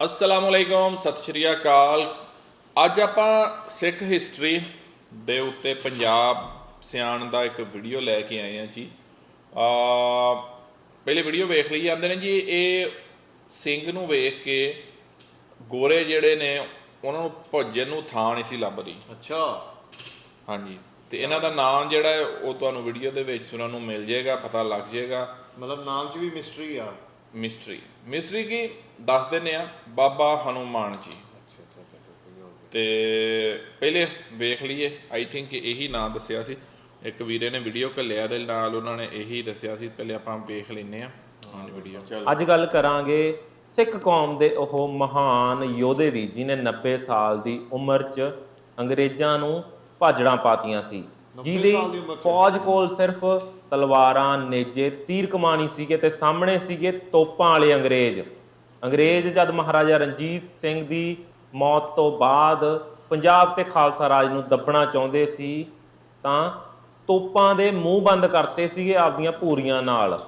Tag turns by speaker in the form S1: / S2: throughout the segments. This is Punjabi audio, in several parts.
S1: ਅਸਲਾਮ ਅਲੈਕੁਮ ਸਤਿ ਸ਼੍ਰੀ ਅਕਾਲ। ਅੱਜ ਆਪਾਂ ਸਿੱਖ ਹਿਸਟਰੀ ਦੇ ਉੱਤੇ ਪੰਜਾਬ ਸਿਆਣ ਦਾ ਇੱਕ ਵੀਡੀਓ ਲੈ ਕੇ ਆਏ ਹਾਂ ਜੀ। ਆ ਪਹਿਲੇ ਵੀਡੀਓ ਵੇਖ ਲਈ ਜਾਂਦੇ ਨੇ ਜੀ ਇਹ ਸਿੰਘ ਨੂੰ ਵੇਖ ਕੇ ਗੋਰੇ ਜਿਹੜੇ ਨੇ ਉਹਨਾਂ ਨੂੰ ਭੋਜਨ ਨੂੰ ਥਾਂ ਨਹੀਂ ਸੀ ਲੱਭਦੀ।
S2: ਅੱਛਾ।
S1: ਹਾਂਜੀ ਤੇ ਇਹਨਾਂ ਦਾ ਨਾਮ ਜਿਹੜਾ ਹੈ ਉਹ ਤੁਹਾਨੂੰ ਵੀਡੀਓ ਦੇ ਵਿੱਚ ਸੁਣਨ ਨੂੰ ਮਿਲ ਜਾਏਗਾ ਪਤਾ ਲੱਗ ਜਾਏਗਾ।
S2: ਮਤਲਬ ਨਾਮ 'ਚ ਵੀ ਮਿਸਟਰੀ ਆ।
S1: ਮਿਸਟਰੀ। ਮਿਸਟਰੀ ਕੀ? ਦੱਸ ਦਿੰਦੇ ਆ ਬਾਬਾ ਹਨੂਮਾਨ ਜੀ। ਤੇ ਪਹਿਲੇ ਵੇਖ ਲਈਏ। ਆਈ ਥਿੰਕ ਇਹੀ ਨਾਂ ਦੱਸਿਆ ਸੀ। ਇੱਕ ਵੀਰੇ ਨੇ ਵੀਡੀਓ ਘੱਲਿਆ ਦੇ ਨਾਲ ਉਹਨਾਂ ਨੇ ਇਹੀ ਦੱਸਿਆ ਸੀ। ਪਹਿਲੇ ਆਪਾਂ ਵੇਖ ਲੈਨੇ ਆ ਹਾਂਜੀ ਵੀਡੀਓ
S2: ਚਲ।
S3: ਅੱਜ ਗੱਲ ਕਰਾਂਗੇ ਸਿੱਖ ਕੌਮ ਦੇ ਉਹ ਮਹਾਨ ਯੋਧੇ ਦੀ ਜਿਨੇ 90 ਸਾਲ ਦੀ ਉਮਰ 'ਚ ਅੰਗਰੇਜ਼ਾਂ ਨੂੰ ਭਾਜੜਾਂ ਪਾਤੀਆਂ ਸੀ।
S2: 90
S3: ਜਿਹਦੀ? ਫੌਜ ਕੋਲ ਸਿਰਫ ਤਲਵਾਰਾਂ ਨੇਜੇ ਤੀਰ ਕਮਾਨੀ ਸੀਗੇ ਤੇ ਸਾਹਮਣੇ ਸੀਗੇ ਤੋਪਾਂ ਵਾਲੇ ਅੰਗਰੇਜ਼। ਅੰਗਰੇਜ਼ ਜਦ ਮਹਾਰਾਜਾ ਰਣਜੀਤ ਸਿੰਘ ਦੀ ਮੌਤ ਤੋਂ ਬਾਅਦ ਪੰਜਾਬ ਤੇ ਖਾਲਸਾ ਰਾਜ ਨੂੰ ਦੱਬਣਾ ਚਾਹੁੰਦੇ ਸੀ ਤਾਂ ਤੋਪਾਂ ਦੇ ਮੂੰਹ ਬੰਦ ਕਰਤੇ ਸੀਗੇ ਆਪਦੀਆਂ ਭੂਰੀਆਂ ਨਾਲ।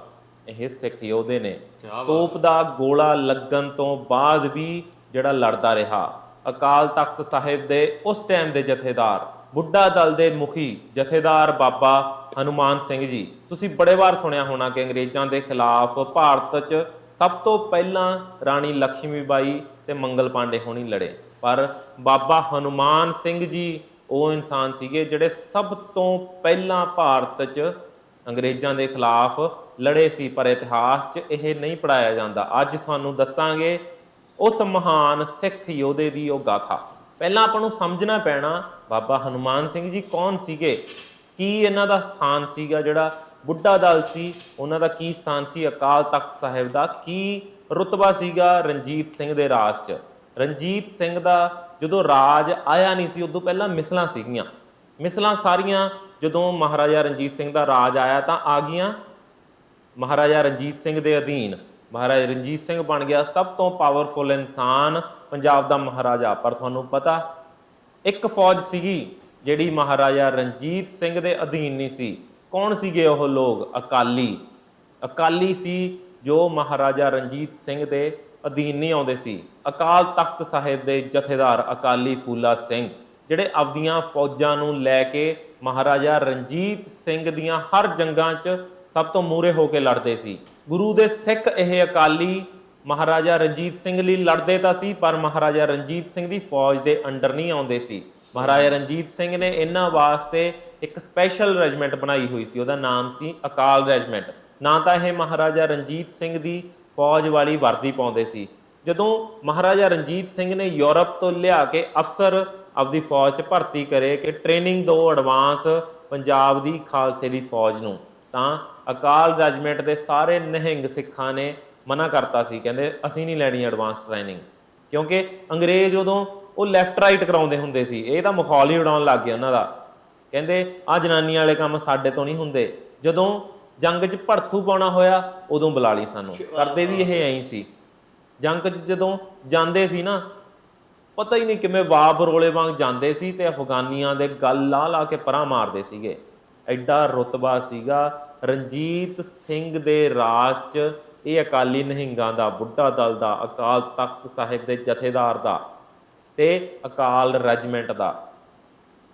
S3: ਇਹ ਸਿੱਖ ਯੋਧੇ ਨੇ। ਤੋਪ ਦਾ ਗੋਲਾ ਲੱਗਣ ਤੋਂ ਬਾਅਦ ਵੀ ਜਿਹੜਾ ਲੜਦਾ ਰਿਹਾ ਅਕਾਲ ਤਖਤ ਸਾਹਿਬ ਦੇ ਉਸ ਟਾਈਮ ਦੇ ਜਥੇਦਾਰ। ਬੁੱਢਾ ਦਲ ਦੇ ਮੁਖੀ ਜਥੇਦਾਰ ਬਾਬਾ ਹਨੂਮਾਨ ਸਿੰਘ ਜੀ। ਤੁਸੀਂ ਬੜੇ ਵਾਰ ਸੁਣਿਆ ਹੋਣਾ ਕਿ ਅੰਗਰੇਜ਼ਾਂ ਦੇ ਖਿਲਾਫ ਭਾਰਤ 'ਚ ਸਭ ਤੋਂ ਪਹਿਲਾਂ ਰਾਣੀ ਲక్ష్ਮੀਬਾਈ ਤੇ ਮੰਗਲ ਪਾਂਡੇ ਹੋਣੀ ਲੜੇ। ਪਰ ਬਾਬਾ ਹਨੂਮਾਨ ਸਿੰਘ ਜੀ ਉਹ ਇਨਸਾਨ ਸੀਗੇ ਜਿਹੜੇ ਸਭ ਤੋਂ ਪਹਿਲਾਂ ਭਾਰਤ 'ਚ ਅੰਗਰੇਜ਼ਾਂ ਦੇ ਖਿਲਾਫ ਲੜੇ ਸੀ, ਪਰ ਇਤਿਹਾਸ 'ਚ ਇਹ ਨਹੀਂ ਪੜਾਇਆ ਜਾਂਦਾ। ਅੱਜ ਤੁਹਾਨੂੰ ਦੱਸਾਂਗੇ ਉਸ ਮਹਾਨ ਸਿੱਖ ਯੋਧੇ ਦੀ ਉਹ ਗਾਥਾ। ਪਹਿਲਾਂ ਆਪਾਂ ਨੂੰ ਸਮਝਣਾ ਪੈਣਾ, ਬਾਬਾ ਹਨੂਮਾਨ ਸਿੰਘ ਜੀ ਕੌਣ ਸੀਗੇ? ਕੀ ਇਹਨਾਂ ਦਾ ਸਥਾਨ ਸੀਗਾ ਜਿਹੜਾ ਬੁੱਢਾ ਦਲ ਸੀ? ਉਹਨਾਂ ਦਾ ਕੀ ਸਥਾਨ ਸੀ? ਅਕਾਲ ਤਖਤ ਸਾਹਿਬ ਦਾ ਕੀ ਰੁਤਬਾ ਸੀਗਾ ਰਣਜੀਤ ਸਿੰਘ ਦੇ ਰਾਜ 'ਚ? ਰਣਜੀਤ ਸਿੰਘ ਦਾ ਜਦੋਂ ਰਾਜ ਆਇਆ ਨਹੀਂ ਸੀ, ਉਦੋਂ ਪਹਿਲਾਂ ਮਿਸਲਾਂ ਸੀਗੀਆਂ। ਮਿਸਲਾਂ ਸਾਰੀਆਂ ਜਦੋਂ ਮਹਾਰਾਜਾ ਰਣਜੀਤ ਸਿੰਘ ਦਾ ਰਾਜ ਆਇਆ ਤਾਂ ਆ ਗਈਆਂ ਮਹਾਰਾਜਾ ਰਣਜੀਤ ਸਿੰਘ ਦੇ ਅਧੀਨ। ਮਹਾਰਾਜਾ ਰਣਜੀਤ ਸਿੰਘ ਬਣ ਗਿਆ ਸਭ ਤੋਂ ਪਾਵਰਫੁਲ ਇਨਸਾਨ ਪੰਜਾਬ ਦਾ ਮਹਾਰਾਜਾ। ਪਰ ਤੁਹਾਨੂੰ ਪਤਾ, ਇੱਕ ਫੌਜ ਸੀਗੀ ਜਿਹੜੀ ਮਹਾਰਾਜਾ ਰਣਜੀਤ ਸਿੰਘ ਦੇ ਅਧੀਨ ਨਹੀਂ ਸੀ। ਕੌਣ ਸੀਗੇ ਉਹ ਲੋਕ? ਅਕਾਲੀ। ਅਕਾਲੀ ਸੀ ਜੋ ਮਹਾਰਾਜਾ ਰਣਜੀਤ ਸਿੰਘ ਦੇ ਅਧੀਨ ਨਹੀਂ ਆਉਂਦੇ ਸੀ। ਅਕਾਲ ਤਖਤ ਸਾਹਿਬ ਦੇ ਜਥੇਦਾਰ ਅਕਾਲੀ ਫੂਲਾ ਸਿੰਘ, ਜਿਹੜੇ ਆਪਦੀਆਂ ਫੌਜਾਂ ਨੂੰ ਲੈ ਕੇ ਮਹਾਰਾਜਾ ਰਣਜੀਤ ਸਿੰਘ ਦੀਆਂ ਹਰ ਜੰਗਾਂ 'ਚ ਸਭ ਤੋਂ ਮੂਰੇ ਹੋ ਕੇ ਲੜਦੇ ਸੀ। ਗੁਰੂ ਦੇ ਸਿੱਖ ਇਹ ਅਕਾਲੀ ਮਹਾਰਾਜਾ ਰਣਜੀਤ ਸਿੰਘ ਲਈ ਲੜਦੇ ਤਾਂ ਸੀ, ਪਰ ਮਹਾਰਾਜਾ ਰਣਜੀਤ ਸਿੰਘ ਦੀ ਫੌਜ ਦੇ ਅੰਡਰ ਨਹੀਂ ਆਉਂਦੇ ਸੀ। ਮਹਾਰਾਜਾ ਰਣਜੀਤ ਸਿੰਘ ਨੇ ਇਹਨਾਂ ਵਾਸਤੇ ਇੱਕ ਸਪੈਸ਼ਲ ਰੈਜੀਮੈਂਟ ਬਣਾਈ ਹੋਈ ਸੀ, ਉਹਦਾ ਨਾਮ ਸੀ ਅਕਾਲ ਰੈਜੀਮੈਂਟ। ਨਾ ਤਾਂ ਇਹ ਮਹਾਰਾਜਾ ਰਣਜੀਤ ਸਿੰਘ ਦੀ ਫੌਜ ਵਾਲੀ ਵਰਦੀ ਪਾਉਂਦੇ ਸੀ। ਜਦੋਂ ਮਹਾਰਾਜਾ ਰਣਜੀਤ ਸਿੰਘ ਨੇ ਯੂਰਪ ਤੋਂ ਲਿਆ ਕੇ ਅਫਸਰ ਆਪਦੀ ਫੌਜ 'ਚ ਭਰਤੀ ਕਰੇ ਕਿ ਟ੍ਰੇਨਿੰਗ ਦਿਓ ਐਡਵਾਂਸ ਪੰਜਾਬ ਦੀ ਖਾਲਸੇ ਦੀ ਫੌਜ ਨੂੰ। ਤਾਂ ਅਕਾਲ ਰੈਜੀਮੈਂਟ ਦੇ ਸਾਰੇ ਨਿਹੰਗ ਸਿੱਖਾਂ ਨੇ ਮਨਾ ਕਰਤਾ ਸੀ ਕਹਿੰਦੇ ਅਸੀਂ ਨਹੀਂ ਲੈਣੀ ਐਡਵਾਂਸ ਟ੍ਰੇਨਿੰਗ ਕਿਉਂਕਿ ਅੰਗਰੇਜ਼ ਉਦੋਂ ਉਹ ਲੈਫਟ ਰਾਈਟ ਕਰਾਉਂਦੇ ਹੁੰਦੇ ਸੀ ਇਹ ਤਾਂ ਮਖੌਲ ਹੀ ਉਡਾਉਣ ਲੱਗ ਗਿਆ ਉਹਨਾਂ ਦਾ। ਕਹਿੰਦੇ ਆ ਜਨਾਨੀਆਂ ਵਾਲੇ ਕੰਮ ਸਾਡੇ ਤੋਂ ਨਹੀਂ ਹੁੰਦੇ। ਜਦੋਂ ਜੰਗ 'ਚ ਭੜਥੂ ਪਾਉਣਾ ਹੋਇਆ ਉਦੋਂ ਬੁਲਾ ਲਈ ਸਾਨੂੰ। ਕਰਦੇ ਵੀ ਇਹ ਐਂ ਸੀ। ਜੰਗ 'ਚ ਜਦੋਂ ਜਾਂਦੇ ਸੀ ਨਾ ਪਤਾ ਹੀ ਨਹੀਂ ਕਿਵੇਂ ਵਾਪ ਰੋਲੇ ਵਾਂਗ ਜਾਂਦੇ ਸੀ ਤੇ ਅਫਗਾਨੀਆਂ ਦੇ ਗੱਲ ਲਾ ਲਾ ਕੇ ਪਰਾਂ ਮਾਰਦੇ ਸੀਗੇ। ਐਡਾ ਰੁਤਬਾ ਸੀਗਾ। ਰਣਜੀਤ ਸਿੰਘ ਦੇ ਰਾਜ 'ਚ ਇਹ ਅਕਾਲੀ ਨਿਹੰਗਾਂ ਦਾ, ਬੁੱਢਾ ਦਲ ਦਾ, ਅਕਾਲ ਤਖਤ ਸਾਹਿਬ ਦੇ ਜਥੇਦਾਰ ਦਾ ਤੇ ਅਕਾਲ ਰੈਜੀਮੈਂਟ ਦਾ।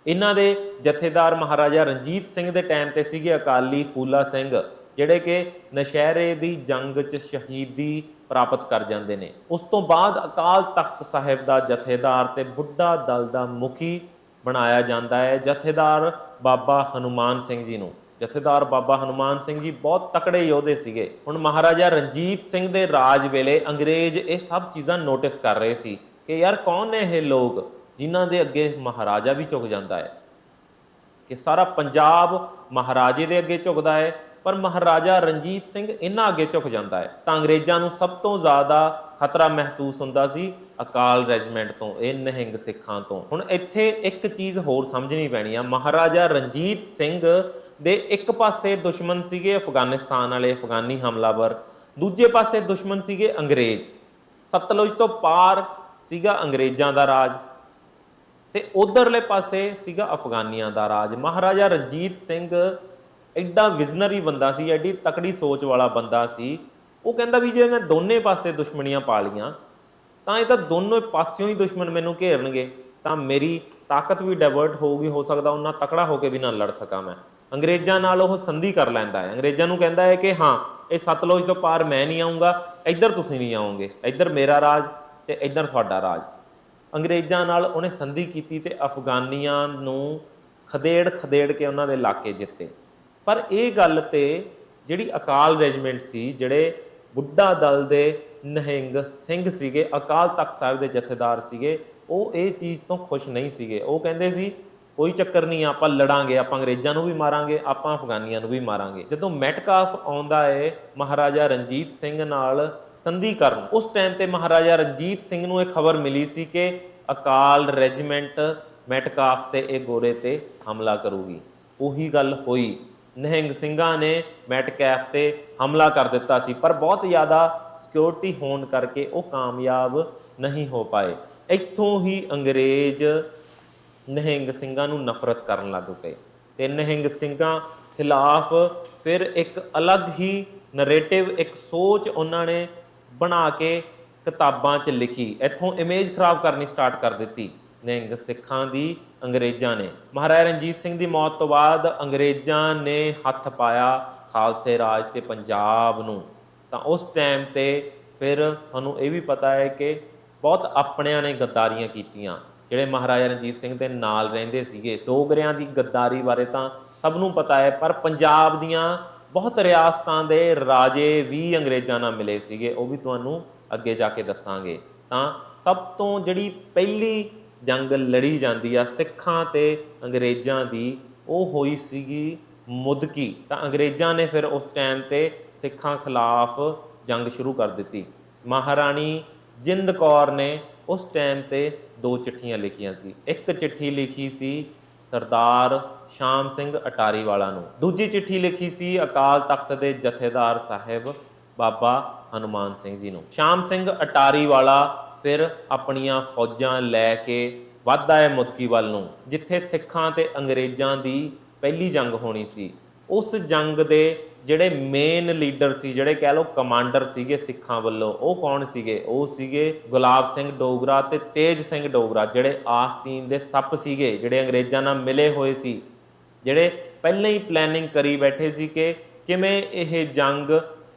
S3: ਇਹਨਾਂ ਦੇ ਜਥੇਦਾਰ ਮਹਾਰਾਜਾ ਰਣਜੀਤ ਸਿੰਘ ਦੇ ਟਾਈਮ ਤੇ ਸੀਗੇ ਅਕਾਲੀ ਫੂਲਾ ਸਿੰਘ, ਜਿਹੜੇ ਕਿ ਨਸ਼ਹਿਰੇ ਦੀ ਜੰਗ 'ਚ ਸ਼ਹੀਦੀ ਪ੍ਰਾਪਤ ਕਰ ਜਾਂਦੇ ਨੇ। ਉਸ ਤੋਂ ਬਾਅਦ ਅਕਾਲ ਤਖਤ ਸਾਹਿਬ ਦਾ ਜਥੇਦਾਰ ਤੇ ਬੁੱਢਾ ਦਲ ਦਾ ਮੁਖੀ ਬਣਾਇਆ ਜਾਂਦਾ ਹੈ। ਜਥੇਦਾਰ ਬਾਬਾ ਹਨੂਮਾਨ ਸਿੰਘ ਜੀ ਨੂੰ। ਜਥੇਦਾਰ ਬਾਬਾ ਹਨੂਮਾਨ ਸਿੰਘ ਜੀ ਬਹੁਤ ਤਕੜੇ ਯੋਧੇ ਸੀਗੇ। ਹੁਣ ਮਹਾਰਾਜਾ ਰਣਜੀਤ ਸਿੰਘ ਦੇ ਰਾਜ ਵੇਲੇ ਅੰਗਰੇਜ਼ ਇਹ ਸਭ ਚੀਜ਼ਾਂ ਨੋਟਿਸ ਕਰ ਰਹੇ ਸੀ ਕਿ ਯਾਰ ਕੌਣ ਨੇ ਇਹ ਲੋਕ ਜਿਨ੍ਹਾਂ ਦੇ ਅੱਗੇ ਮਹਾਰਾਜਾ ਵੀ ਝੁਕ ਜਾਂਦਾ ਹੈ। ਕਿ ਸਾਰਾ ਪੰਜਾਬ ਮਹਾਰਾਜੇ ਦੇ ਅੱਗੇ ਝੁਕਦਾ ਹੈ ਪਰ ਮਹਾਰਾਜਾ ਰਣਜੀਤ ਸਿੰਘ ਇਹਨਾਂ ਅੱਗੇ ਝੁਕ ਜਾਂਦਾ ਹੈ ਤਾਂ ਅੰਗਰੇਜ਼ਾਂ ਨੂੰ ਸਭ ਤੋਂ ਜ਼ਿਆਦਾ ਖਤਰਾ ਮਹਿਸੂਸ ਹੁੰਦਾ ਸੀ ਅਕਾਲ ਰੈਜੀਮੈਂਟ ਤੋਂ, ਇਹ ਨਿਹੰਗ ਸਿੱਖਾਂ ਤੋਂ। ਹੁਣ ਇੱਥੇ ਇੱਕ ਚੀਜ਼ ਹੋਰ ਸਮਝਣੀ ਪੈਣੀ ਆ, ਮਹਾਰਾਜਾ ਰਣਜੀਤ ਸਿੰਘ ਦੇ ਇੱਕ ਪਾਸੇ ਦੁਸ਼ਮਣ ਸੀਗੇ ਅਫਗਾਨਿਸਤਾਨ ਵਾਲੇ, ਅਫਗਾਨੀ ਹਮਲਾਵਰ, ਦੂਜੇ ਪਾਸੇ ਦੁਸ਼ਮਣ ਸੀਗੇ ਅੰਗਰੇਜ਼। ਸਤਲੁਜ ਤੋਂ ਪਾਰ ਸੀਗਾ ਅੰਗਰੇਜ਼ਾਂ ਦਾ ਰਾਜ ਤੇ ਉਧਰਲੇ ਪਾਸੇ ਸੀਗਾ ਅਫਗਾਨੀਆਂ ਦਾ ਰਾਜ। ਮਹਾਰਾਜਾ ਰਣਜੀਤ ਸਿੰਘ ਐਡਾ ਵਿਜ਼ਨਰੀ ਬੰਦਾ ਸੀ, ਐਡੀ ਤਕੜੀ ਸੋਚ ਵਾਲਾ ਬੰਦਾ ਸੀ। ਉਹ ਕਹਿੰਦਾ ਵੀ ਜੇ ਮੈਂ ਦੋਨੇ ਪਾਸੇ ਦੁਸ਼ਮਣੀਆਂ ਪਾ ਲੀਆਂ ਤਾਂ ਇਹ ਤਾਂ ਦੋਨੋਂ ਪਾਸਿਓਂ ਹੀ ਦੁਸ਼ਮਣ ਮੈਨੂੰ ਘੇਰਨਗੇ। ਤਾਂ ਮੇਰੀ ਤਾਕਤ ਵੀ ਡਾਇਵਰਟ ਹੋਊਗੀ, ਹੋ ਸਕਦਾ ਉਹਨਾਂ ਤਕੜਾ ਹੋ ਕੇ ਵੀ ਨਾ ਲੜ ਸਕਾਂ ਮੈਂ। ਅੰਗਰੇਜ਼ਾਂ ਨਾਲ ਉਹ ਸੰਧੀ ਕਰ ਲੈਂਦਾ ਹੈ। ਅੰਗਰੇਜ਼ਾਂ ਨੂੰ ਕਹਿੰਦਾ ਹੈ ਕਿ ਹਾਂ, ਇਹ ਸਤਲੁਜ ਤੋਂ ਪਾਰ ਮੈਂ ਨਹੀਂ ਆਉਂਗਾ ਇੱਧਰ ਤੁਸੀਂ ਨਹੀਂ ਆਓਗੇ, ਇੱਧਰ ਮੇਰਾ ਰਾਜ ਤੇ ਇੱਧਰ ਤੁਹਾਡਾ ਰਾਜ। ਅੰਗਰੇਜ਼ਾਂ ਨਾਲ ਉਹਨੇ ਸੰਧੀ ਕੀਤੀ ਤੇ ਅਫਗਾਨੀਆਂ ਨੂੰ ਖਦੇੜ ਖਦੇੜ ਕੇ ਉਹਨਾਂ ਦੇ ਇਲਾਕੇ ਜਿੱਤੇ। ਪਰ ਇਹ ਗੱਲ ਤੇ ਜਿਹੜੀ ਅਕਾਲ ਰੈਜੀਮੈਂਟ ਸੀ, ਜਿਹੜੇ ਬੁੱਢਾ ਦਲ ਦੇ ਨਹਿੰਗ ਸਿੰਘ ਸੀਗੇ, ਅਕਾਲ ਤਖਤ ਸਾਹਿਬ ਦੇ ਜਥੇਦਾਰ ਸੀਗੇ, ਉਹ ਇਹ ਚੀਜ਼ ਤੋਂ ਖੁਸ਼ ਨਹੀਂ ਸੀਗੇ। ਉਹ ਕਹਿੰਦੇ ਸੀ, ਕੋਈ ਚੱਕਰ ਨਹੀਂ, ਆਪਾਂ ਲੜਾਂਗੇ, ਆਪਾਂ ਅੰਗਰੇਜ਼ਾਂ ਨੂੰ ਵੀ ਮਾਰਾਂਗੇ, ਆਪਾਂ ਅਫਗਾਨੀਆਂ ਨੂੰ ਵੀ ਮਾਰਾਂਗੇ। ਜਦੋਂ ਮੈਟਕਾਫ ਆਉਂਦਾ ਏ, ਮਹਾਰਾਜਾ ਰਣਜੀਤ ਸਿੰਘ ਨਾਲ ਸੰਧੀ ਕਰਨ, ਉਸ ਟਾਈਮ ਤੇ ਮਹਾਰਾਜਾ ਰਣਜੀਤ ਸਿੰਘ ਨੂੰ ਇਹ ਖਬਰ ਮਿਲੀ ਸੀ ਕਿ ਅਕਾਲ ਰੈਜੀਮੈਂਟ ਮੈਟਕਾਫ ਤੇ ਇਹ ਗੋਰੇ ਤੇ ਹਮਲਾ ਕਰੂਗੀ। ਉਹੀ ਗੱਲ ਹੋਈ। ਨਹਿੰਗ ਸਿੰਘਾਂ ਨੇ ਮੈਟਕੈਫ ਤੇ ਹਮਲਾ ਕਰ ਦਿੱਤਾ ਸੀ, ਪਰ ਬਹੁਤ ਜ਼ਿਆਦਾ ਸਿਕਿਉਰਿਟੀ ਹੋਣ ਕਰਕੇ ਉਹ ਕਾਮਯਾਬ ਨਹੀਂ ਹੋ ਪਾਏ। ਇੱਥੋਂ ਹੀ ਅੰਗਰੇਜ਼ ਨਹਿੰਗ ਸਿੰਘਾਂ ਨੂੰ ਨਫ਼ਰਤ ਕਰਨ ਲੱਗ ਪਏ ਤੇ ਨਹਿੰਗ ਸਿੰਘਾਂ ਖਿਲਾਫ ਫਿਰ ਇੱਕ ਅਲੱਗ ਹੀ ਨਰੇਟਿਵ ਇੱਕ ਸੋਚ ਉਹਨਾਂ ਨੇ ਬਣਾ ਕੇ ਕਿਤਾਬਾਂ 'ਚ ਲਿਖੀ। ਇੱਥੋਂ ਇਮੇਜ ਖਰਾਬ ਕਰਨੀ ਸਟਾਰਟ ਕਰ ਦਿੱਤੀ। ਨਿਹੰਗ ਸਿੱਖਾਂ ਦੀ ਅੰਗਰੇਜ਼ਾਂ ਨੇ। ਮਹਾਰਾਜਾ ਰਣਜੀਤ ਸਿੰਘ ਦੀ ਮੌਤ ਤੋਂ ਬਾਅਦ ਅੰਗਰੇਜ਼ਾਂ ਨੇ ਹੱਥ ਪਾਇਆ ਖਾਲਸੇ ਰਾਜ ਤੇ ਪੰਜਾਬ ਨੂੰ। ਤਾਂ ਉਸ ਟਾਈਮ ਤੇ ਫਿਰ ਤੁਹਾਨੂੰ ਇਹ ਵੀ ਪਤਾ ਹੈ ਕਿ ਬਹੁਤ ਆਪਣਿਆਂ ਨੇ ਗੱਦਾਰੀਆਂ ਕੀਤੀਆਂ। ਜਿਹੜੇ ਮਹਾਰਾਜਾ ਰਣਜੀਤ ਸਿੰਘ ਦੇ ਨਾਲ ਰਹਿੰਦੇ ਸੀਗੇ, ਡੋਗਰਿਆਂ ਦੀ ਗੱਦਾਰੀ ਬਾਰੇ ਤਾਂ ਸਭ ਨੂੰ ਪਤਾ ਹੈ, ਪਰ ਪੰਜਾਬ ਦੀਆਂ ਬਹੁਤ ਰਿਆਸਤਾਂ ਦੇ ਰਾਜੇ ਵੀ ਅੰਗਰੇਜ਼ਾਂ ਨਾਲ ਮਿਲੇ ਸੀਗੇ, ਉਹ ਵੀ ਤੁਹਾਨੂੰ ਅੱਗੇ ਜਾ ਕੇ ਦੱਸਾਂਗੇ। ਤਾਂ ਸਭ ਤੋਂ ਜਿਹੜੀ ਪਹਿਲੀ ਜੰਗ ਲੜੀ ਜਾਂਦੀ ਆ, ਸਿੱਖਾਂ ਤੇ ਅੰਗਰੇਜ਼ਾਂ ਦੀ। ਉਹ ਹੋਈ ਸੀਗੀ ਮੁਦਕੀ। ਤਾਂ ਅੰਗਰੇਜ਼ਾਂ ਨੇ ਫਿਰ ਉਸ ਟਾਈਮ ਤੇ ਸਿੱਖਾਂ ਖਿਲਾਫ ਜੰਗ ਸ਼ੁਰੂ ਕਰ ਦਿੱਤੀ। ਮਹਾਰਾਣੀ ਜਿੰਦ ਕੌਰ ਨੇ ਉਸ ਟਾਈਮ ਤੇ ਦੋ ਚਿੱਠੀਆਂ ਲਿਖੀਆਂ ਸੀ। ਇੱਕ ਚਿੱਠੀ ਲਿਖੀ ਸੀ ਸਰਦਾਰ ਸ਼ਾਮ ਸਿੰਘ ਅਟਾਰੀ ਵਾਲਾ ਨੂੰ। ਦੂਜੀ ਚਿੱਠੀ ਲਿਖੀ ਸੀ ਅਕਾਲ ਤਖਤ ਦੇ ਜਥੇਦਾਰ ਸਾਹਿਬ ਬਾਬਾ ਹਨੂਮਾਨ ਸਿੰਘ ਜੀ ਨੂੰ। ਸ਼ਾਮ ਸਿੰਘ ਅਟਾਰੀ ਵਾਲਾ ਫਿਰ ਆਪਣੀਆਂ ਫੌਜਾਂ ਲੈ ਕੇ ਵੱਧਦਾ ਹੈ ਮੁਦਕੀ ਵੱਲ ਨੂੰ, ਜਿੱਥੇ ਸਿੱਖਾਂ ਤੇ ਅੰਗਰੇਜ਼ਾਂ ਦੀ ਪਹਿਲੀ ਜੰਗ ਹੋਣੀ ਸੀ। ਉਸ ਜੰਗ ਦੇ ਜਿਹੜੇ ਮੇਨ ਲੀਡਰ ਸੀ, ਜਿਹੜੇ ਕਹਿ ਲਓ ਕਮਾਂਡਰ ਸੀਗੇ ਸਿੱਖਾਂ ਵੱਲੋਂ, ਉਹ ਕੌਣ ਸੀਗੇ? ਉਹ ਸੀਗੇ ਗੁਲਾਬ ਸਿੰਘ ਡੋਗਰਾ ਤੇ ਤੇਜ ਸਿੰਘ ਡੋਗਰਾ, ਜਿਹੜੇ ਆਸਤੀਨ ਦੇ ਸੱਪ ਸੀਗੇ, ਜਿਹੜੇ ਅੰਗਰੇਜ਼ਾਂ ਨਾਲ ਮਿਲੇ ਹੋਏ ਸੀ, ਜਿਹੜੇ ਪਹਿਲਾਂ ਹੀ ਪਲੈਨਿੰਗ ਕਰੀ ਬੈਠੇ ਸੀ ਕਿ ਕਿਵੇਂ ਇਹ ਜੰਗ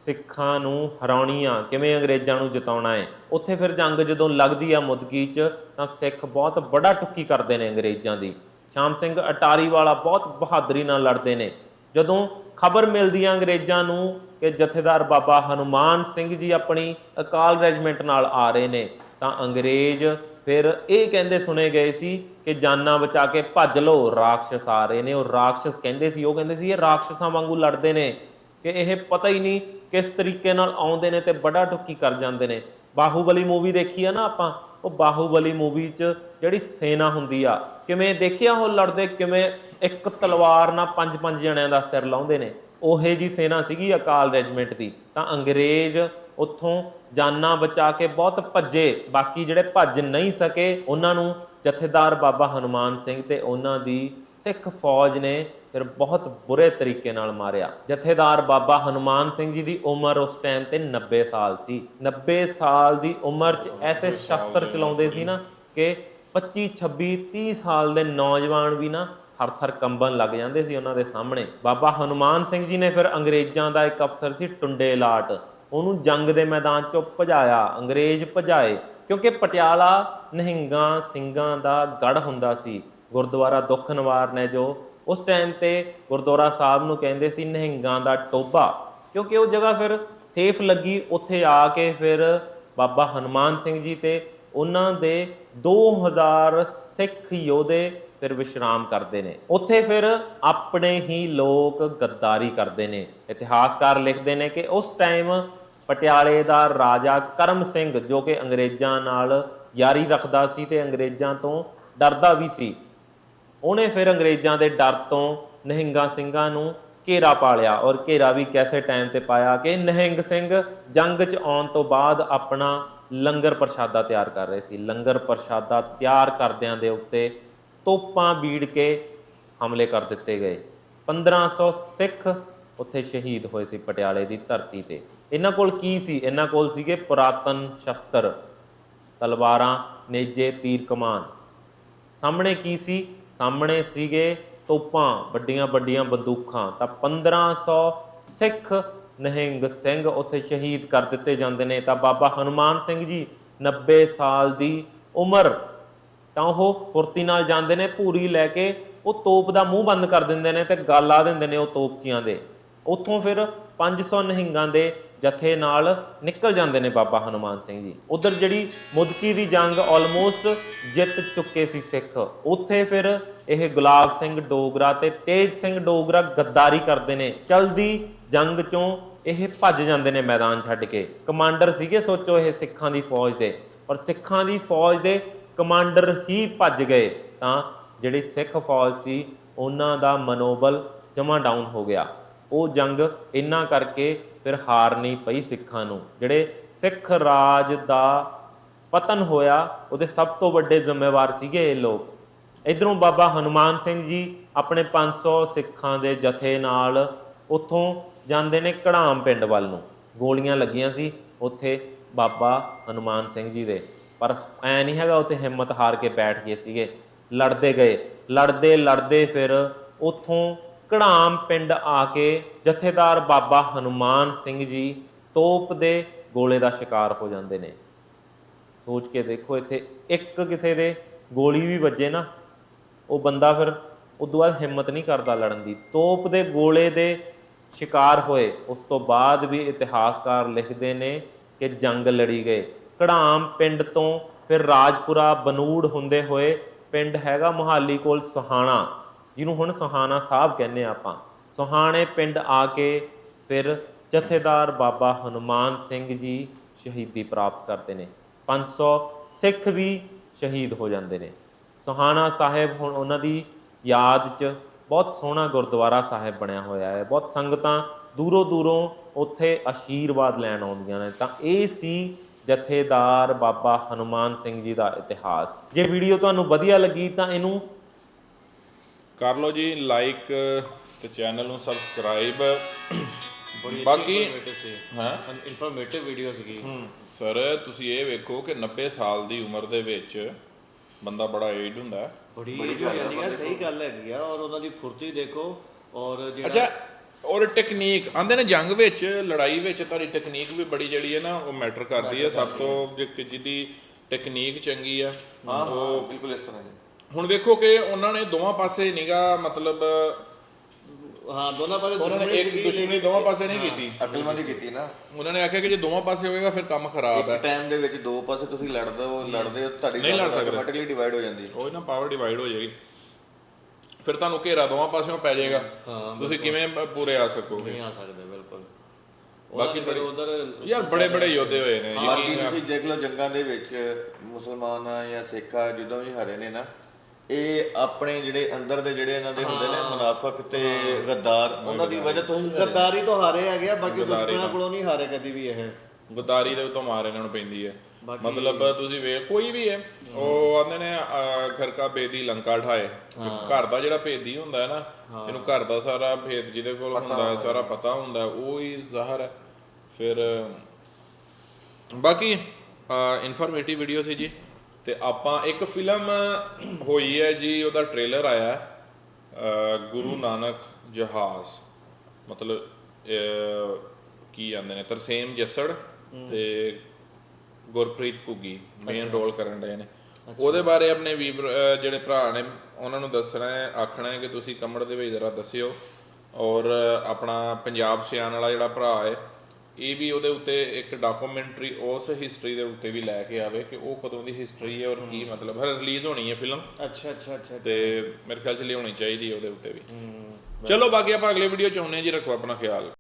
S3: ਸਿੱਖਾਂ ਨੂੰ ਹਰਾਉਣੀ ਆ ਕਿਵੇਂ ਅੰਗਰੇਜ਼ਾਂ ਨੂੰ ਜਿਤਾਉਣਾ ਹੈ ਉੱਥੇ ਫਿਰ ਜੰਗ ਜਦੋਂ ਲੱਗਦੀ ਆ ਮੁਦਕੀ 'ਚ, ਤਾਂ ਸਿੱਖ ਬਹੁਤ ਬੜਾ ਟੁੱਕੀ ਕਰਦੇ ਨੇ ਅੰਗਰੇਜ਼ਾਂ ਦੀ। ਸ਼ਾਮ ਸਿੰਘ ਅਟਾਰੀ ਵਾਲਾ ਬਹੁਤ ਬਹਾਦਰੀ ਨਾਲ ਲੜਦੇ ਨੇ। ਜਦੋਂ ਖਬਰ ਮਿਲਦੀ ਆ ਅੰਗਰੇਜ਼ਾਂ ਨੂੰ ਕਿ ਜਥੇਦਾਰ ਬਾਬਾ ਹਨੂਮਾਨ ਸਿੰਘ ਜੀ ਆਪਣੀ ਅਕਾਲ ਰੈਜੀਮੈਂਟ ਨਾਲ ਆ ਰਹੇ ਨੇ, ਤਾਂ ਅੰਗਰੇਜ਼ ਫਿਰ ਇਹ ਕਹਿੰਦੇ ਸੁਣੇ ਗਏ ਸੀ ਕਿ ਜਾਨਾਂ ਬਚਾ ਕੇ ਭੱਜ ਲਓ ਰਾਖਸ਼ ਆ ਰਹੇ ਨੇ। ਉਹ ਰਾਖਸ਼ ਕਹਿੰਦੇ ਸੀ, ਉਹ ਕਹਿੰਦੇ ਸੀ ਇਹ ਰਾਖਸ਼ਾਂ ਵਾਂਗੂ ਲੜਦੇ ਨੇ। ਕਿ ਇਹ ਪਤਾ ਹੀ ਨਹੀਂ ਕਿਸ ਤਰੀਕੇ ਨਾਲ ਆਉਂਦੇ ਨੇ ਤੇ ਬੜਾ ਟੁੱਕੀ ਕਰ ਜਾਂਦੇ ਨੇ। ਬਾਹੂਬਲੀ ਮੂਵੀ ਦੇਖੀ ਆ ਨਾ ਆਪਾਂ, ਉਹ ਬਾਹੂਬਲੀ ਮੂਵੀ 'ਚ ਜਿਹੜੀ ਸੈਨਾ ਹੁੰਦੀ ਆ, ਕਿਵੇਂ ਦੇਖਿਆ ਉਹ ਲੜਦੇ, ਕਿਵੇਂ ਇੱਕ ਤਲਵਾਰ ਨਾਲ ਪੰਜ ਪੰਜ ਜਣਿਆਂ ਦਾ ਸਿਰ ਲਾਉਂਦੇ ਨੇ। ਉਹੇ ਜੀ ਸੈਨਾ ਸੀਗੀ ਅਕਾਲ ਰੈਜੀਮੈਂਟ ਦੀ। ਤਾਂ ਅੰਗਰੇਜ਼ ਉੱਥੋਂ ਜਾਨਾਂ ਬਚਾ ਕੇ ਬਹੁਤ ਭੱਜੇ, ਬਾਕੀ ਜਿਹੜੇ ਭੱਜ ਨਹੀਂ ਸਕੇ, ਉਹਨਾਂ ਨੂੰ ਜਥੇਦਾਰ ਬਾਬਾ ਹਨੂਮਾਨ ਸਿੰਘ ਤੇ ਉਹਨਾਂ ਦੀ ਸਿੱਖ ਫੌਜ ਨੇ ਫਿਰ ਬਹੁਤ ਬੁਰੇ ਤਰੀਕੇ ਨਾਲ ਮਾਰਿਆ। ਜਥੇਦਾਰ ਬਾਬਾ ਹਨੂਮਾਨ ਸਿੰਘ ਜੀ ਦੀ ਉਮਰ ਉਸ ਟਾਈਮ ਤੇ 90 ਸਾਲ ਸੀ। 90 ਸਾਲ ਦੀ ਉਮਰ 'ਚ ਐਸੇ ਸ਼ਸਤਰ ਚਲਾਉਂਦੇ ਸੀ ਨਾ ਕਿ 25 26 30 ਸਾਲ ਦੇ ਨੌਜਵਾਨ ਵੀ ਨਾ ਥਰ-ਥਰ ਕੰਬਣ ਲੱਗ ਜਾਂਦੇ ਸੀ ਉਹਨਾਂ ਦੇ ਸਾਹਮਣੇ। ਬਾਬਾ ਹਨੂਮਾਨ ਸਿੰਘ ਜੀ ਨੇ ਫਿਰ ਅੰਗਰੇਜ਼ਾਂ ਦਾ ਇੱਕ ਅਫਸਰ ਸੀ ਟੁੰਡੇ ਲਾਟ। ਉਹਨੂੰ ਜੰਗ ਦੇ ਮੈਦਾਨ 'ਚੋਂ ਭਜਾਇਆ ਅੰਗਰੇਜ਼ ਭਜਾਏ। ਕਿਉਂਕਿ ਪਟਿਆਲਾ ਨਿਹੰਗਾਂ ਸਿੰਘਾਂ ਦਾ ਗੜ ਹੁੰਦਾ ਸੀ। ਗੁਰਦੁਆਰਾ ਦੁੱਖ ਨਿਵਾਰਨ ਹੈ ਜੋ ਉਸ ਟਾਈਮ ਤੇ ਗੁਰਦੁਆਰਾ ਸਾਹਿਬ ਨੂੰ ਕਹਿੰਦੇ ਸੀ ਨਹਿੰਗਾਂ ਦਾ ਟੋਬਾ ਕਿਉਂਕਿ ਉਹ ਜਗ੍ਹਾ ਫਿਰ ਸੇਫ ਲੱਗੀ, ਉੱਥੇ ਆ ਕੇ ਫਿਰ ਬਾਬਾ ਹਨੂਮਾਨ ਸਿੰਘ ਜੀ ਤੇ ਉਹਨਾਂ ਦੇ 2000 ਸਿੱਖ ਯੋਧੇ ਫਿਰ ਵਿਸ਼ਰਾਮ ਕਰਦੇ ਨੇ। ਉੱਥੇ ਫਿਰ ਆਪਣੇ ਹੀ ਲੋਕ ਗੱਦਾਰੀ ਕਰਦੇ ਨੇ। ਇਤਿਹਾਸਕਾਰ ਲਿਖਦੇ ਨੇ ਕਿ ਉਸ ਟਾਈਮ ਪਟਿਆਲੇ ਦਾ ਰਾਜਾ ਕਰਮ ਸਿੰਘ, ਜੋ ਕਿ ਅੰਗਰੇਜ਼ਾਂ ਨਾਲ ਯਾਰੀ ਰੱਖਦਾ ਸੀ ਤੇ ਅੰਗਰੇਜ਼ਾਂ ਤੋਂ ਡਰਦਾ ਵੀ ਸੀ ਉਹਨੇ ਫਿਰ ਅੰਗਰੇਜ਼ਾਂ ਦੇ ਡਰ ਤੋਂ ਨਹਿੰਗਾ ਸਿੰਘਾਂ ਨੂੰ ਘੇਰਾ ਪਾ ਲਿਆ ਔਰ ਘੇਰਾ ਵੀ ਕੈਸੇ ਟਾਈਮ ਤੇ ਪਾਇਆ ਕਿ ਨਹਿੰਗ ਸਿੰਘ ਜੰਗ 'ਚ ਆਉਣ ਤੋਂ ਬਾਅਦ ਆਪਣਾ ਲੰਗਰ ਪ੍ਰਸ਼ਾਦਾ ਤਿਆਰ ਕਰ ਰਹੇ ਸੀ। ਲੰਗਰ ਪ੍ਰਸ਼ਾਦਾ ਤਿਆਰ ਕਰਦਿਆਂ ਦੇ ਉੱਤੇ ਤੋਪਾਂ ਬੀੜ ਕੇ ਹਮਲੇ ਕਰ ਦਿੱਤੇ ਗਏ। 1500 ਸਿੱਖ ਉੱਥੇ ਸ਼ਹੀਦ ਹੋਏ ਸੀ ਪਟਿਆਲੇ ਦੀ ਧਰਤੀ ਤੇ। ਇਹਨਾਂ ਕੋਲ ਕੀ ਸੀ? ਇਹਨਾਂ ਕੋਲ ਸੀਗੇ ਪੁਰਾਤਨ ਸ਼ਸਤਰ, ਤਲਵਾਰਾਂ, ਨੇਜੇ ਤੀਰ ਕਮਾਨ ਸਾਹਮਣੇ ਕੀ ਸੀ? ਸਾਹਮਣੇ ਸੀਗੇ ਤੋਪਾਂ, ਵੱਡੀਆਂ ਵੱਡੀਆਂ ਬੰਦੂਕਾਂ। ਤਾਂ 1500 ਸਿੱਖ ਨਹਿੰਗ ਸਿੰਘ ਉੱਥੇ ਸ਼ਹੀਦ ਕਰ ਦਿੱਤੇ ਜਾਂਦੇ ਨੇ। ਤਾਂ ਬਾਬਾ ਹਨੂਮਾਨ ਸਿੰਘ ਜੀ 90 ਸਾਲ ਦੀ ਉਮਰ। ਤਾਂ ਉਹ ਫੁਰਤੀ ਨਾਲ ਜਾਂਦੇ ਨੇ, ਭੂਰੀ ਲੈ ਕੇ ਉਹ ਤੋਪ ਦਾ ਮੂੰਹ ਬੰਦ ਕਰ ਦਿੰਦੇ ਨੇ ਤੇ ਗੱਲ ਲਾ ਦਿੰਦੇ ਨੇ ਉਹ ਤੋਪਚੀਆਂ ਦੇ। ਉੱਥੋਂ ਫਿਰ 500 ਨਹਿੰਗਾਂ ਦੇ ਜਥੇ ਨਾਲ ਨਿਕਲ ਜਾਂਦੇ ਨੇ ਬਾਬਾ ਹਨੂਮਾਨ ਸਿੰਘ ਜੀ। ਉਧਰ ਜਿਹੜੀ ਮੁਦਕੀ ਦੀ ਜੰਗ ਆਲਮੋਸਟ ਜਿੱਤ ਚੁੱਕੇ ਸੀ ਸਿੱਖ, ਉੱਥੇ ਫਿਰ ਇਹ ਗੁਲਾਬ ਸਿੰਘ ਡੋਗਰਾ ਤੇ ਤੇਜ ਸਿੰਘ ਡੋਗਰਾ ਗੱਦਾਰੀ ਕਰਦੇ ਨੇ। ਚਲਦੀ ਜੰਗ ਚੋਂ ਇਹ ਭੱਜ ਜਾਂਦੇ ਨੇ ਮੈਦਾਨ ਛੱਡ ਕੇ। ਕਮਾਂਡਰ ਸੀਗੇ, ਸੋਚੋ ਇਹ ਸਿੱਖਾਂ ਦੀ ਫੌਜ ਦੇ। ਪਰ ਸਿੱਖਾਂ ਦੀ ਫੌਜ ਦੇ ਕਮਾਂਡਰ ਹੀ ਭੱਜ ਗਏ, ਤਾਂ ਜਿਹੜੀ ਸਿੱਖ ਫੌਜ ਸੀ, ਉਹਨਾਂ ਦਾ ਮਨੋਬਲ ਜਮਾ ਡਾਊਨ ਹੋ ਗਿਆ। ਉਹ ਜੰਗ ਇੰਨਾ ਕਰਕੇ ਫਿਰ ਹਾਰ ਨਹੀਂ ਪਈ ਸਿੱਖਾਂ ਨੂੰ। ਜਿਹੜੇ ਸਿੱਖ ਰਾਜ ਦਾ ਪਤਨ ਹੋਇਆ, ਉਹਦੇ ਸਭ ਤੋਂ ਵੱਡੇ ਜ਼ਿੰਮੇਵਾਰ ਸੀਗੇ ਇਹ ਲੋਕ। ਇਧਰੋਂ ਬਾਬਾ ਹਨੂਮਾਨ ਸਿੰਘ ਜੀ ਆਪਣੇ 500 ਸਿੱਖਾਂ ਦੇ ਜਥੇ ਨਾਲ ਉੱਥੋਂ ਜਾਂਦੇ ਨੇ ਕੜਾਮ ਪਿੰਡ ਵੱਲ ਨੂੰ। ਗੋਲੀਆਂ ਲੱਗੀਆਂ ਸੀ ਉੱਥੇ ਬਾਬਾ ਹਨੂਮਾਨ ਸਿੰਘ ਜੀ ਦੇ। ਪਰ ਐ ਨਹੀਂ ਹੈਗਾ ਉੱਥੇ ਹਿੰਮਤ ਹਾਰ ਕੇ ਬੈਠ ਗਏ ਸੀਗੇ। ਲੜਦੇ ਗਏ। ਲੜਦੇ ਲੜਦੇ ਫਿਰ ਉੱਥੋਂ ਕੜਾਮ ਪਿੰਡ ਆ ਕੇ ਜਥੇਦਾਰ ਬਾਬਾ ਹਨੂਮਾਨ ਸਿੰਘ ਜੀ ਤੋਪ ਦੇ ਗੋਲੇ ਦਾ ਸ਼ਿਕਾਰ ਹੋ ਜਾਂਦੇ ਨੇ। ਸੋਚ ਕੇ ਦੇਖੋ, ਇੱਥੇ ਇੱਕ ਕਿਸੇ ਦੇ ਗੋਲੀ ਵੀ ਵੱਜੇ ਨਾ, ਉਹ ਬੰਦਾ ਫਿਰ ਉਦੋਂ ਬਾਅਦ ਹਿੰਮਤ ਨਹੀਂ ਕਰਦਾ ਲੜਨ ਦੀ। ਤੋਪ ਦੇ ਗੋਲੇ ਦੇ ਸ਼ਿਕਾਰ ਹੋਏ, ਉਸ ਤੋਂ ਬਾਅਦ ਵੀ ਇਤਿਹਾਸਕਾਰ ਲਿਖਦੇ ਨੇ ਕਿ ਜੰਗ ਲੜੀ ਗਏ। ਕੜਾਮ ਪਿੰਡ ਤੋਂ ਫਿਰ ਰਾਜਪੁਰਾ, ਬਨੂੜ ਹੁੰਦੇ ਹੋਏ ਪਿੰਡ ਹੈਗਾ ਮੁਹਾਲੀ ਕੋਲ ਸੁਹਾਣਾ। ਜਿਹਨੂੰ ਹੁਣ ਸੋਹਾਣਾ ਸਾਹਿਬ ਕਹਿੰਦੇ ਆ ਆਪਾਂ। ਸੋਹਾਣੇ ਪਿੰਡ ਆ ਕੇ ਫਿਰ ਜਥੇਦਾਰ ਬਾਬਾ ਹਨੂਮਾਨ ਸਿੰਘ ਜੀ ਸ਼ਹੀਦੀ ਪ੍ਰਾਪਤ ਕਰਦੇ ਨੇ। 500 ਸਿੱਖ ਵੀ ਸ਼ਹੀਦ ਹੋ ਜਾਂਦੇ ਨੇ। ਸੋਹਾਣਾ ਸਾਹਿਬ ਹੁਣ ਉਹਨਾਂ ਦੀ ਯਾਦ 'ਚ ਬਹੁਤ ਸੋਹਣਾ ਗੁਰਦੁਆਰਾ ਸਾਹਿਬ ਬਣਿਆ ਹੋਇਆ ਹੈ। ਬਹੁਤ ਸੰਗਤਾਂ ਦੂਰੋਂ ਦੂਰੋਂ ਉੱਥੇ ਆਸ਼ੀਰਵਾਦ ਲੈਣ ਆਉਂਦੀਆਂ ਨੇ। ਤਾਂ ਇਹ ਸੀ ਜਥੇਦਾਰ ਬਾਬਾ ਹਨੂਮਾਨ ਸਿੰਘ ਜੀ ਦਾ ਇਤਿਹਾਸ। ਜੇ ਵੀਡੀਓ ਤੁਹਾਨੂੰ ਵਧੀਆ ਲੱਗੀ ਤਾਂ ਇਹਨੂੰ
S1: ਕਰ ਲਓ ਜੀ ਲਾਈਕ ਤੇ ਚੈਨਲ ਨੂੰ ਸਬਸਕ੍ਰਾਈਬ
S2: ਬੜੀ
S1: ਬਾਕੀ ਹਾਂ?
S2: ਇਨਫੋਰਮੇਟਿਵ ਵੀਡੀਓ ਸੀਗੀ।
S1: ਸਰ ਤੁਸੀਂ ਇਹ ਵੇਖੋ ਕਿ 90 ਸਾਲ ਦੀ ਉਮਰ ਦੇ ਵਿੱਚ ਬੰਦਾ ਬੜਾ ਏਡ ਹੁੰਦਾ ਹੈ।
S2: ਬੜੀ ਹੋ ਜਾਂਦੀ ਹੈ ਸਹੀ ਗੱਲ ਹੈਗੀ ਆ ਔਰ ਉਹਨਾਂ ਦੀ ਫੁਰਤੀ ਦੇਖੋ ਔਰ ਜਿਹੜਾ
S1: ਅੱਛਾ ਔਰ ਟੈਕਨੀਕ ਆਂਦੇ ਨੇ ਜੰਗ ਵਿੱਚ ਲੜਾਈ ਵਿੱਚ ਤੁਹਾਡੀ ਟੈਕਨੀਕ ਵੀ ਬੜੀ ਜਿਹੜੀ ਹੈ ਨਾ ਉਹ ਮੈਟਰ ਕਰਦੀ ਹੈ। ਸਭ ਤੋਂ ਜਿਹਦੀ ਟੈਕਨੀਕ ਚੰਗੀ ਆ ਉਹ
S4: ਬਿਲਕੁਲ ਇਸ ਤਰ੍ਹਾਂ ਜੀ
S1: ਹੁਣ ਵੇਖੋ ਕਿ ਉਹਨਾਂ ਨੇ ਦੋਵਾਂ ਪਾਸੇ ਨਿਗਾ ਮਤਲਬ
S2: ਹਾਂ ਦੋਨਾਂ ਪਾਸੇ
S1: ਉਹਨਾਂ ਨੇ ਇੱਕ ਦੁਸ਼ਮਣੀ ਦੋਵਾਂ ਪਾਸੇ ਨਹੀਂ ਕੀਤੀ।
S4: ਅਕਲਮੰਦੀ ਕੀਤੀ ਨਾ।
S1: ਉਹਨਾਂ ਨੇ ਆਖਿਆ ਕਿ ਜੇ ਦੋਵਾਂ ਪਾਸੇ ਹੋਏਗਾ ਫਿਰ ਕੰਮ ਖਰਾਬ ਹੈ।
S4: ਇੱਕ ਟਾਈਮ ਦੇ ਵਿੱਚ ਦੋ ਪਾਸੇ ਤੁਸੀਂ ਲੜਦੇ ਹੋ ਲੜਦੇ ਹੋ ਤੁਹਾਡੀ
S1: ਨਹੀਂ ਲੜ ਸਕਦੇ।
S4: ਆਟੋਮੈਟਿਕਲੀ ਡਿਵਾਈਡ ਹੋ ਜਾਂਦੀ ਹੈ।
S1: ਉਹ ਨਾ ਪਾਵਰ ਡਿਵਾਈਡ ਹੋ ਜਾਏਗੀ। ਫਿਰ ਤੁਹਾਨੂੰ ਘੇਰਾ ਦੋਵਾਂ ਪਾਸਿਓਂ ਪੈ ਜਾਏਗਾ। ਤੁਸੀਂ ਕਿਵੇਂ ਪੂਰੇ ਆ ਸਕੋਗੇ?
S2: ਨਹੀਂ ਆ ਸਕਦੇ ਬਿਲਕੁਲ।
S1: ਬਾਕੀ
S2: ਬਾਕੀ ਉਧਰ
S1: ਯਾਰ ਬੜੇ ਬੜੇ ਯੋਧੇ ਹੋਏ ਨੇ
S4: ਬਾਕੀ
S1: ਯਕੀਨ
S4: ਤੁਸੀਂ ਦੇਖ ਲਓ ਜੰਗਾਂ ਦੇ ਵਿੱਚ ਮੁਸਲਮਾਨ ਆ ਜਾਂ ਸਿੱਖ ਆ ਜਦੋਂ ਵੀ ਹਾਰੇ ਨੇ ਨਾ ਇਹ ਆਪਣੇ ਜਿਹੜੇ ਅੰਦਰ ਦੇ ਜਿਹੜੇ ਇਹਨਾਂ ਦੇ ਹੁੰਦੇ ਨੇ ਮੁਨਾਫਕ ਤੇ ਗੱਦਾਰ ਉਹਨਾਂ ਦੀ ਵਜ੍ਹਾ ਤੋਂ ਹੀ
S2: ਗਰਦਾਰੀ ਤੋਂ ਹਾਰੇ ਹੈਗੇ ਆ ਬਾਕੀ ਦੁਸ਼ਮਣਾਂ ਕੋਲੋਂ ਨਹੀਂ ਹਾਰੇ ਕਦੀ ਵੀ ਇਹ।
S1: ਗਦਾਰੀ ਦੇ ਉੱਤੋਂ ਮਾਰ ਇਹਨਾਂ ਨੂੰ ਪੈਂਦੀ ਹੈ। ਮਤਲਬ ਤੁਸੀਂ ਵੇਖ ਕੋਈ ਵੀ ਹੈ ਉਹ ਆਂਦੇ ਨੇ ਅਹ, ਖਰਕਾ ਬੇਦੀ ਲੰਕਾ ਢਾਏ ਘਰ ਦਾ ਜਿਹੜਾ ਭੇਦੀ ਹੁੰਦਾ ਹੈ ਨਾ ਇਹਨੂੰ ਘਰ ਦਾ ਸਾਰਾ ਭੇਦ ਜਿਹਦੇ ਕੋਲ ਹੁੰਦਾ ਹੈ ਸਾਰਾ ਪਤਾ ਹੁੰਦਾ ਹੈ, ਉਹ ਹੀ ਜ਼ਾਹਰ ਹੈ। ਫਿਰ ਬਾਕੀ ਇਨਫੋਰਮੇਟਿਵ ਵੀਡੀਓ ਸੀ ਜੀ। ਤੇ ਆਪਾਂ ਇੱਕ ਫਿਲਮ ਹੋਈ ਹੈ ਜੀ ਉਹਦਾ ਟ੍ਰੇਲਰ ਆਇਆ ਗੁਰੂ ਨਾਨਕ ਜਹਾਜ਼। ਮਤਲਬ ਕੀ ਆਂਦੇ ਨੇ ਤਰਸੇਮ ਜੱਸੜ ਤੇ ਗੁਰਪ੍ਰੀਤ ਘੁੱਗੀ ਮੇਨ ਰੋਲ ਕਰਨ ਰਹੇ ਨੇ। ਉਹਦੇ ਬਾਰੇ ਆਪਣੇ ਵੀਰ ਜਿਹੜੇ ਭਰਾ ਨੇ ਉਹਨਾਂ ਨੂੰ ਦੱਸਣਾ ਹੈ ਆਖਣਾ ਹੈ ਕਿ ਤੁਸੀਂ ਕਮੜ ਦੇ ਵਿੱਚ ਜ਼ਰਾ ਦੱਸਿਓ। ਔਰ ਆਪਣਾ ਪੰਜਾਬ ਸਿਆਣ ਵਾਲਾ ਜਿਹੜਾ ਭਰਾ ਹੈ ਇਹ ਵੀ ਉਹਦੇ ਉੱਤੇ ਇੱਕ ਡਾਕੂਮੈਂਟਰੀ ਉਸ ਹਿਸਟਰੀ ਦੇ ਉੱਤੇ ਵੀ ਲੈ ਕੇ ਆਵੇ ਕਿ ਉਹ ਕਦੋਂ ਦੀ ਹਿਸਟਰੀ ਹੈ ਔਰ ਕੀ ਮਤਲਬ ਹੈ ਰਿਲੀਜ਼ ਹੋਣੀ ਹੈ ਫਿਲਮ
S2: ਅੱਛਾ ਅੱਛਾ ਅੱਛਾ
S1: ਤੇ ਮੇਰੇ ਖਿਆਲ ਚ ਲਿਆਉਣੀ ਚਾਹੀਦੀ ਹੈ ਉਹਦੇ ਉੱਤੇ ਵੀ। ਚਲੋ ਬਾਕੀ ਆਪਾਂ ਅਗਲੇ ਵੀਡੀਓ ਚ ਆਉਂਦੇ ਹਾਂ ਜੀ ਰੱਖੋ ਆਪਣਾ ਖਿਆਲ।